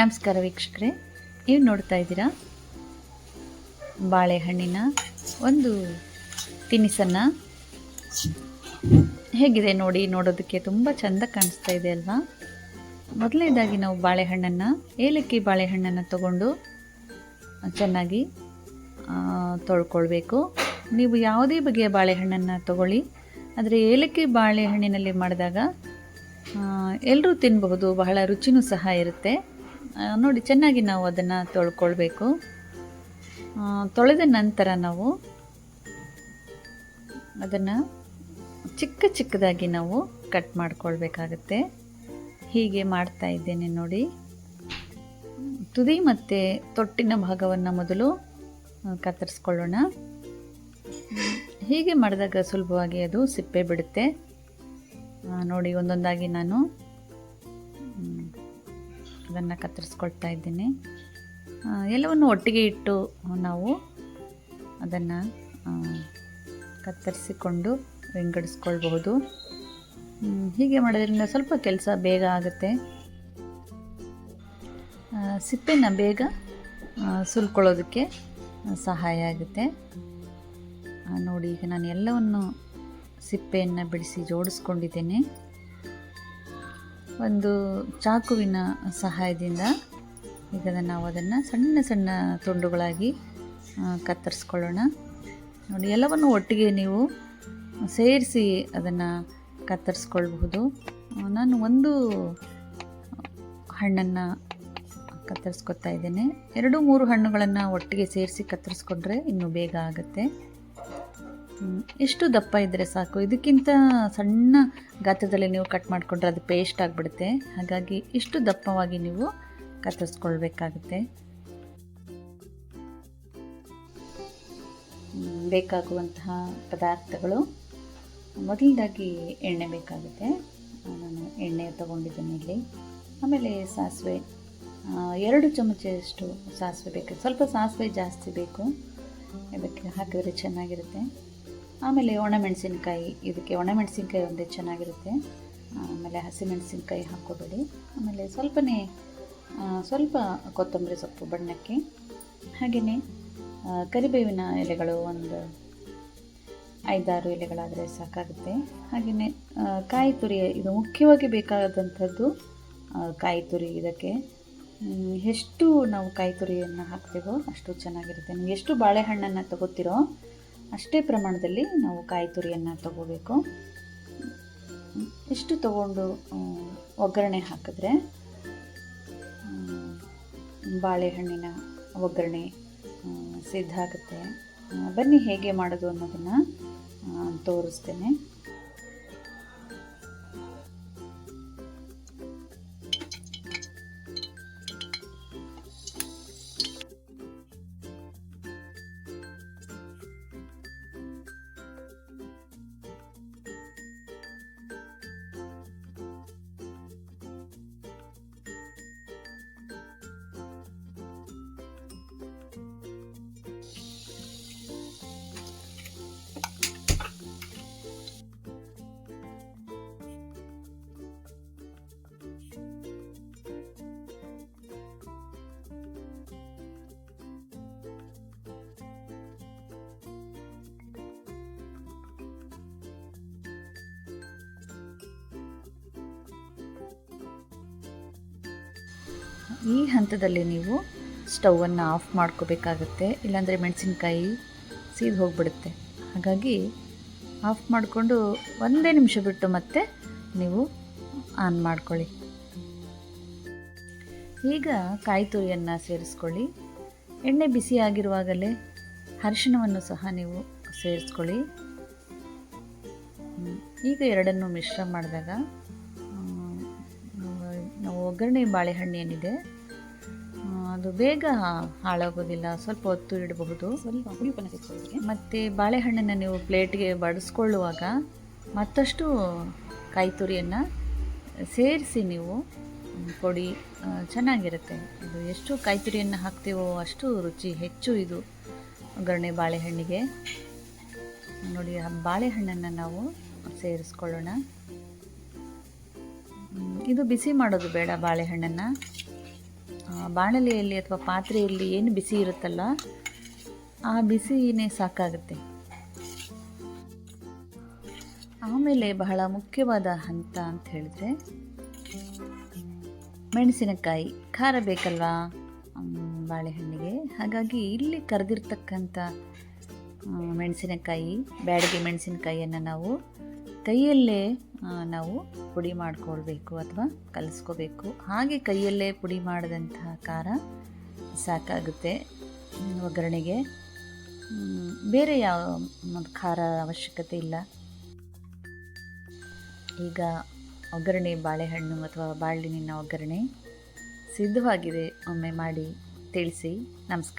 ನಮಸ್ಕಾರ ವೀಕ್ಷಕರೇ, ನೀವು ನೋಡ್ತಾ ಇದ್ದೀರಾ? ಬಾಳೆಹಣ್ಣಿನ ಒಂದು ತಿನಿಸನ್ನು ಹೇಗಿದೆ ನೋಡಿ ನೋಡೋದಕ್ಕೆ ತುಂಬ ಚೆಂದ ಕಾಣಿಸ್ತಾ ಇದೆ ಅಲ್ವಾ? ಮೊದಲನೇದಾಗಿ ನಾವು ಬಾಳೆಹಣ್ಣನ್ನು, ಏಲಕ್ಕಿ ಬಾಳೆಹಣ್ಣನ್ನು ತಗೊಂಡು ಚೆನ್ನಾಗಿ ತೊಳ್ಕೊಳ್ಬೇಕು. ನೀವು ಯಾವುದೇ ಬಗೆಯ ಬಾಳೆಹಣ್ಣನ್ನು ತಗೊಳ್ಳಿ. ಆದರೆ ಏಲಕ್ಕಿ ಬಾಳೆಹಣ್ಣಿನಲ್ಲಿ ಮಾಡಿದಾಗ ಎಲ್ಲರೂ ತಿನ್ನಬಹುದು ಬಹಳ ರುಚಿನೂ ಸಹ ಇರುತ್ತೆ. ನೋಡಿ, ಚೆನ್ನಾಗಿ ನಾವು ಅದನ್ನು ತೊಳ್ಕೊಳ್ಬೇಕು. ತೊಳೆದ ನಂತರ ನಾವು ಅದನ್ನು ಚಿಕ್ಕ ಚಿಕ್ಕದಾಗಿ ನಾವು ಕಟ್ ಮಾಡ್ಕೊಳ್ಬೇಕಾಗತ್ತೆ. ಹೀಗೆ ಮಾಡ್ತಾ ಇದ್ದೇನೆ ನೋಡಿ. ತುದಿ ಮತ್ತು ತೊಟ್ಟಿನ ಭಾಗವನ್ನು ಮೊದಲು ಕತ್ತರಿಸ್ಕೊಳ್ಳೋಣ. ಹೀಗೆ ಮಾಡಿದಾಗ ಸುಲಭವಾಗಿ ಅದು ಸಿಪ್ಪೆ ಬಿಡುತ್ತೆ. ನೋಡಿ, ಒಂದೊಂದಾಗಿ ನಾನು ಅದನ್ನು ಕತ್ತರಿಸ್ಕೊಳ್ತಾ ಇದ್ದೀನಿ. ಎಲ್ಲವನ್ನು ಒಟ್ಟಿಗೆ ಇಟ್ಟು ನಾವು ಅದನ್ನು ಕತ್ತರಿಸಿಕೊಂಡು ವಿಂಗಡಿಸ್ಕೊಳ್ಬಹುದು. ಹೀಗೆ ಮಾಡೋದ್ರಿಂದ ಸ್ವಲ್ಪ ಕೆಲಸ ಬೇಗ ಆಗುತ್ತೆ. ಸಿಪ್ಪೆನ ಬೇಗ ಸುಲ್ಕೊಳ್ಳೋದಕ್ಕೆ ಸಹಾಯ ಆಗುತ್ತೆ. ನೋಡಿ, ಈಗ ನಾನು ಎಲ್ಲವನ್ನು ಸಿಪ್ಪೆಯನ್ನು ಬಿಡಿಸಿ ಜೋಡಿಸ್ಕೊಂಡಿದ್ದೇನೆ. ಒಂದು ಚಾಕುವಿನ ಸಹಾಯದಿಂದ ಈಗ ನಾವು ಅದನ್ನು ಸಣ್ಣ ಸಣ್ಣ ತುಂಡುಗಳಾಗಿ ಕತ್ತರಿಸ್ಕೊಳ್ಳೋಣ. ನೋಡಿ, ಎಲ್ಲವನ್ನು ಒಟ್ಟಿಗೆ ನೀವು ಸೇರಿಸಿ ಅದನ್ನು ಕತ್ತರಿಸ್ಕೊಳ್ಬಹುದು. ನಾನು ಒಂದು ಹಣ್ಣನ್ನು ಕತ್ತರಿಸ್ಕೊತಾ ಇದ್ದೇನೆ. ಎರಡು ಮೂರು ಹಣ್ಣುಗಳನ್ನು ಒಟ್ಟಿಗೆ ಸೇರಿಸಿ ಕತ್ತರಿಸ್ಕೊಂಡ್ರೆ ಇನ್ನೂ ಬೇಗ ಆಗುತ್ತೆ. ಇಷ್ಟು ದಪ್ಪ ಇದ್ದರೆ ಸಾಕು? ಇದಕ್ಕಿಂತ ಸಣ್ಣ ಗಾತ್ರದಲ್ಲಿ ನೀವು ಕಟ್ ಮಾಡಿಕೊಂಡ್ರೆ ಅದು ಪೇಸ್ಟ್ ಆಗಿಬಿಡುತ್ತೆ. ಹಾಗಾಗಿ ಇಷ್ಟು ದಪ್ಪವಾಗಿ ನೀವು ಕತ್ತರಿಸ್ಕೊಳ್ಬೇಕಾಗುತ್ತೆ. ಬೇಕಾಗುವಂತಹ ಪದಾರ್ಥಗಳು. ಮೊದಲದಾಗಿ ಎಣ್ಣೆ ಬೇಕಾಗುತ್ತೆ. ನಾನು ಎಣ್ಣೆ ತಗೊಂಡಿದ್ದೇನೆ ಇಲ್ಲಿ. ಆಮೇಲೆ ಸಾಸಿವೆ. ಎರಡು ಚಮಚಷ್ಟು ಸಾಸಿವೆ ಬೇಕು. ಸ್ವಲ್ಪ ಸಾಸಿವೆ ಜಾಸ್ತಿ ಬೇಕು. ಇದಕ್ಕೆ ಹಾಕಿದರೆ ಚೆನ್ನಾಗಿರುತ್ತೆ. ಆಮೇಲೆ ಒಣಮೆಣಸಿನ್ಕಾಯಿ ಇದಕ್ಕೆ ಒಣಮೆಣಸಿನ್ಕಾಯಿ ಒಂದೇ ಚೆನ್ನಾಗಿರುತ್ತೆ. ಆಮೇಲೆ ಹಸಿಮೆಣಸಿನ್ಕಾಯಿ ಹಾಕ್ಕೋಬೇಡಿ. ಆಮೇಲೆ ಸ್ವಲ್ಪನೇ ಸ್ವಲ್ಪ ಕೊತ್ತಂಬರಿ ಸೊಪ್ಪು, ಬಣ್ಣಕ್ಕೆ. ಹಾಗೆಯೇ ಕರಿಬೇವಿನ ಎಲೆಗಳು ಒಂದು ಐದಾರು ಎಲೆಗಳಾದರೆ ಸಾಕಾಗುತ್ತೆ. ಹಾಗೆಯೇ ಕಾಯಿ ತುರಿ, ಇದು ಮುಖ್ಯವಾಗಿ ಬೇಕಾದಂಥದ್ದು ಕಾಯಿ ತುರಿ ಇದಕ್ಕೆ. ಎಷ್ಟು ನಾವು ಕಾಯಿ ತುರಿಯನ್ನು ಹಾಕ್ತೇವೋ ಅಷ್ಟು ಚೆನ್ನಾಗಿರುತ್ತೆ. ನೀವು ಎಷ್ಟು ಬಾಳೆಹಣ್ಣನ್ನು ತಗೋತೀರೋ ಅಷ್ಟೇ ಪ್ರಮಾಣದಲ್ಲಿ ನಾವು ಕಾಯಿ ತುರಿಯನ್ನು ತಗೋಬೇಕು. ಇಷ್ಟು ತಗೊಂಡು ಒಗ್ಗರಣೆ ಹಾಕಿದ್ರೆ ಬಾಳೆಹಣ್ಣಿನ ಒಗ್ಗರಣೆ ಸಿದ್ಧ ಆಗುತ್ತೆ. ಬನ್ನಿ ಹೇಗೆ ಮಾಡೋದು ಅನ್ನೋದನ್ನು ತೋರಿಸ್ತೇನೆ. ಈ ಹಂತದಲ್ಲಿ ನೀವು ಸ್ಟವನ್ನು ಆಫ್ ಮಾಡ್ಕೋಬೇಕಾಗತ್ತೆ, ಇಲ್ಲಾಂದರೆ ಮೆಣಸಿನ್ಕಾಯಿ ಸೀದು ಹೋಗಿಬಿಡುತ್ತೆ. ಹಾಗಾಗಿ ಆಫ್ ಮಾಡಿಕೊಂಡು ಒಂದೇ ನಿಮಿಷ ಬಿಟ್ಟು ಮತ್ತೆ ನೀವು ಆನ್ ಮಾಡ್ಕೊಳ್ಳಿ. ಈಗ ಕಾಯಿ ತುರಿಯನ್ನು ಸೇರಿಸ್ಕೊಳ್ಳಿ. ಎಣ್ಣೆ ಬಿಸಿ ಆಗಿರುವಾಗಲೇ ಅರಿಶಿಣವನ್ನು ಸಹ ನೀವು ಸೇರಿಸ್ಕೊಳ್ಳಿ. ಈಗ ಎರಡನ್ನು ಮಿಶ್ರ ಮಾಡಿದಾಗ ಒಗ್ಗರಣೆ ಬಾಳೆಹಣ್ಣು ಏನಿದೆ ಅದು ಬೇಗ ಹಾಳಾಗೋದಿಲ್ಲ ಸ್ವಲ್ಪ ಹೊತ್ತು ಇಡಬಹುದು. ಮತ್ತು ಬಾಳೆಹಣ್ಣನ್ನು ನೀವು ಪ್ಲೇಟ್ಗೆ ಬಡಿಸ್ಕೊಳ್ಳುವಾಗ ಮತ್ತಷ್ಟು ಕಾಯಿ ತುರಿಯನ್ನು ಸೇರಿಸಿ ನೀವು ಕೊಡಿ ಚೆನ್ನಾಗಿರುತ್ತೆ. ಇದು ಎಷ್ಟು ಕಾಯಿ ತುರಿಯನ್ನು ಹಾಕ್ತೀವೋ ಅಷ್ಟು ರುಚಿ ಹೆಚ್ಚು ಇದು ಒಗ್ಗರಣೆ ಬಾಳೆಹಣ್ಣಿಗೆ. ನೋಡಿ ಬಾಳೆಹಣ್ಣನ್ನು ನಾವು ಸೇರಿಸ್ಕೊಳ್ಳೋಣ. ಇದು ಬಿಸಿ ಮಾಡೋದು ಬೇಡ ಬಾಳೆಹಣ್ಣನ್ನು. ಬಾಣಲೆಯಲ್ಲಿ ಅಥವಾ ಪಾತ್ರೆಯಲ್ಲಿ ಏನು ಬಿಸಿ ಇರುತ್ತಲ್ಲ, ಆ ಬಿಸಿನೇ ಸಾಕಾಗುತ್ತೆ. ಆಮೇಲೆ ಬಹಳ ಮುಖ್ಯವಾದ ಹಂತ ಅಂತ ಹೇಳಿದ್ರೆ, ಮೆಣಸಿನಕಾಯಿ. ಖಾರ ಬೇಕಲ್ವಾ? ಬಾಳೆಹಣ್ಣಿಗೆ. ಹಾಗಾಗಿ ಇಲ್ಲಿ ಕರೆದಿರ್ತಕ್ಕಂಥ ಮೆಣಸಿನಕಾಯಿ, ಬ್ಯಾಡಗಿ ಮೆಣಸಿನಕಾಯಿಯನ್ನು ನಾವು ಕೈಯಲ್ಲೇ ನಾವು ಪುಡಿ ಮಾಡ್ಕೊಳ್ಬೇಕು ಅಥವಾ ಕಲಿಸ್ಕೋಬೇಕು. ಹಾಗೆ ಕೈಯಲ್ಲೇ ಪುಡಿ ಮಾಡಿದಂತಹ ಖಾರ ಸಾಕಾಗುತ್ತೆ. ಒಗ್ಗರಣೆಗೆ. ಬೇರೆ ಯಾವ ಖಾರ ಅವಶ್ಯಕತೆ ಇಲ್ಲ. ಈಗ ಒಗ್ಗರಣೆ ಬಾಳೆಹಣ್ಣು ಅಥವಾ ಬಾಳೆಹಣ್ಣಿನ ಒಗ್ಗರಣೆ ಸಿದ್ಧವಾಗಿದೆ. ಒಮ್ಮೆ ಮಾಡಿ ತಿಳಿಸಿ. ನಮಸ್ಕಾರ.